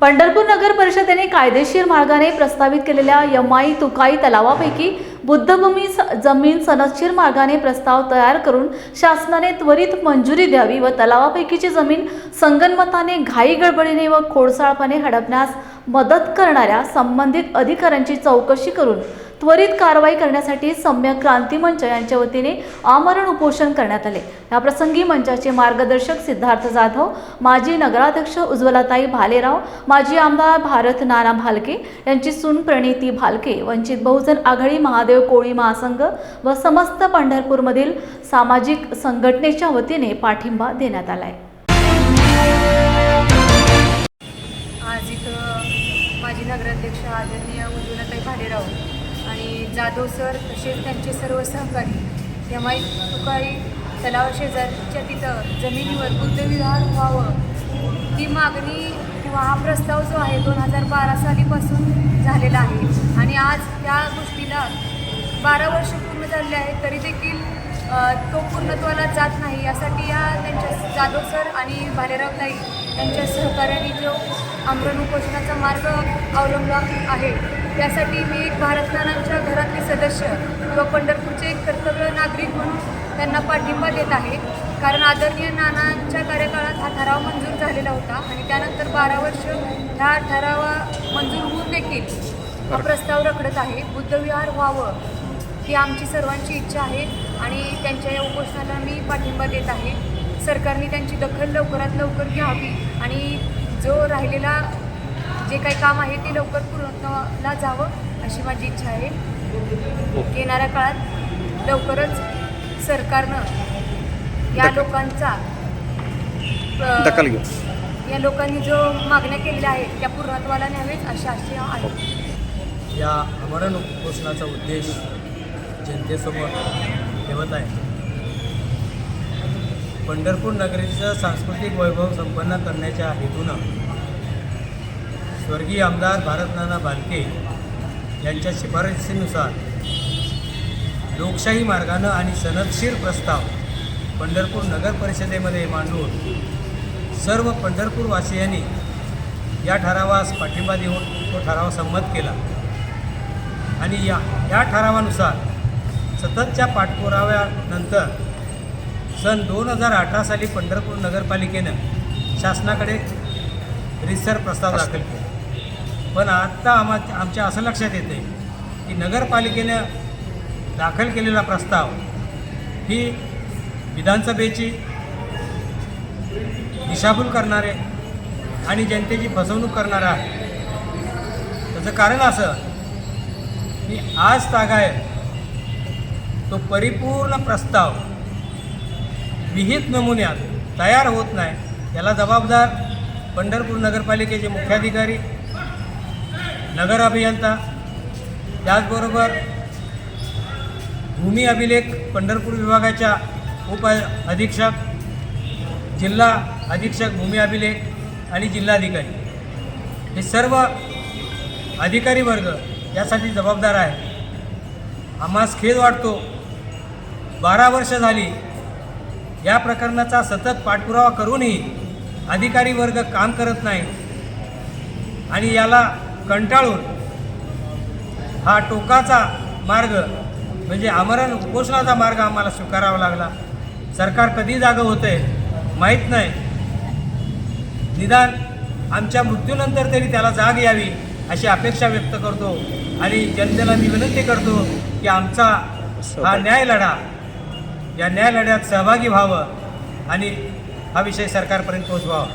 पंढरपूर नगर परिषदेने कायदेशीर मार्गाने प्रस्तावित केलेल्या यमाई तुकाई तलावापैकी बुद्धभूमी स- जमीन सनदशीर मार्गाने प्रस्ताव तयार करून शासनाने त्वरित मंजुरी द्यावी व तलावापैकीची जमीन संगनमताने घाई गडबडीने व खोडसाळपणे हडपण्यास मदत करणाऱ्या संबंधित अधिकाऱ्यांची चौकशी करून त्वरित कारवाई करण्यासाठी सम्यक क्रांती मंच यांच्या वतीने आमरण उपोषण करण्यात आले. याप्रसंगी मंचाचे मार्गदर्शक सिद्धार्थ जाधव माजी नगराध्यक्ष उज्ज्वलाताई भालेराव माजी आमदार भारत नाना भालके यांची सून प्रणिती भालके वंचित बहुजन आघाडी महादेव कोळी महासंघ व समस्त पंढरपूरमधील सामाजिक संघटनेच्या वतीने पाठिंबा देण्यात आलाय. आज इथं माजी नगराध्यक्ष आदरणीय उज्ज्वलाताई भालेराव आणि जाधव सर तसेच त्यांचे सर्व सहकारी यमाई तुकारी तलाव शेजारच्या तिथं जमिनीवर बुद्धविहार व्हावं ही मागणी किंवा हा प्रस्ताव जो आहे दोन हजार बारा सालीपासून झालेला आहे. आणि आज त्या गोष्टीला बारा वर्ष पूर्ण झाले आहेत तरी देखील तो पूर्णत्वाला जात नाही यासाठी या त्यांच्या जाधव सर आणि भालेराव ताई यांच्या सहकार्याने जो आमरण उपोषणाचा मार्ग अवलंबला आहे. त्यासाठी मी एक भारत नानांच्या घरातले सदस्य किंवा पंढरपूरचे एक कर्तव्य नागरिक म्हणून त्यांना पाठिंबा देत आहे. कारण आदरणीय नानांच्या कार्यकाळात हा ठराव मंजूर झालेला होता आणि त्यानंतर बारा वर्ष ह्या ठरावा मंजूर होऊन देखील हा प्रस्ताव रखडत आहे. बुद्धविहार व्हावं ही आमची सर्वांची इच्छा आहे आणि त्यांच्या या उपोषणाला मी पाठिंबा देत आहे. सरकारने त्यांची दखल लवकरात लवकर घ्यावी आणि जो राहिलेला जे काही काम आहे ते लवकर पूर्णत्वाला जावं अशी माझी इच्छा आहे. येणाऱ्या काळात लवकरच सरकारनं या लोकांचा दखल घेऊ. या लोकांनी जो मागण्या केलेल्या आहेत त्या पूर्णत्वाला न्यावेत अशी आशा आहे. या आमरण उपोषणाचा उद्देश जनतेसमोर ठेवत आहे. पंढरपूर नगरीचं सांस्कृतिक वैभव संपन्न करण्याच्या हेतूनं स्वर्गीय आमदार भारतनाना बालके यांच्या शिफारसीनुसार लोकशाही मार्गानं आणि सनदशीर प्रस्ताव पंढरपूर नगर परिषदेमध्ये मांडून सर्व पंढरपूरवासियांनी या ठरावास पाठिंबा देऊन तो ठराव संमत केला. आणि या या ठरावानुसार सततच्या पाठपुराव्यानंतर सन दोन हजार अठरा साली पंढरपूर नगरपालिकेनं शासनाकडे रितसर प्रस्ताव दाखल केला. पण आत्ता आम्हा आमच्या असं लक्षात येते की नगरपालिकेनं दाखल केलेला प्रस्ताव ही विधानसभेची दिशाभूल करणारे आणि जनतेची फसवणूक करणारा आहे. त्याचं कारण असं की आज तागाय तो परिपूर्ण प्रस्ताव विहित नमुन्यात तयार होत नाही. याला जबाबदार पंढरपूर नगरपालिकेचे मुख्याधिकारी नगर अभियंता त्याचबरोबर भूमी अभिलेख पंढरपूर विभागाच्या उप अधीक्षक जिल्हा अधीक्षक भूमी अभिलेख आणि जिल्हाधिकारी. हे सर्व अधिकारी वर्ग यासाठी जबाबदार आहे आम्हास खेद वाटतो बारा वर्ष झाली. या प्रकरणाचा सतत पाठपुरावा करूनही अधिकारी वर्ग काम करत नाही. आणि याला कंटाळून हा टोकाचा मार्ग म्हणजे आमरण उपोषणाचा मार्ग आम्हाला स्वीकारावा लागला. सरकार कधी जागं होतंय माहीत नाही. निदान आमच्या मृत्यूनंतर तरी त्याला जाग यावी अशी अपेक्षा व्यक्त करतो. आणि जनतेला मी विनंती करतो की आमचा हा न्याय लढा या न्याय लढ्यात सहभागी व्हावं आणि हा विषय सरकारपर्यंत पोहोचवावा.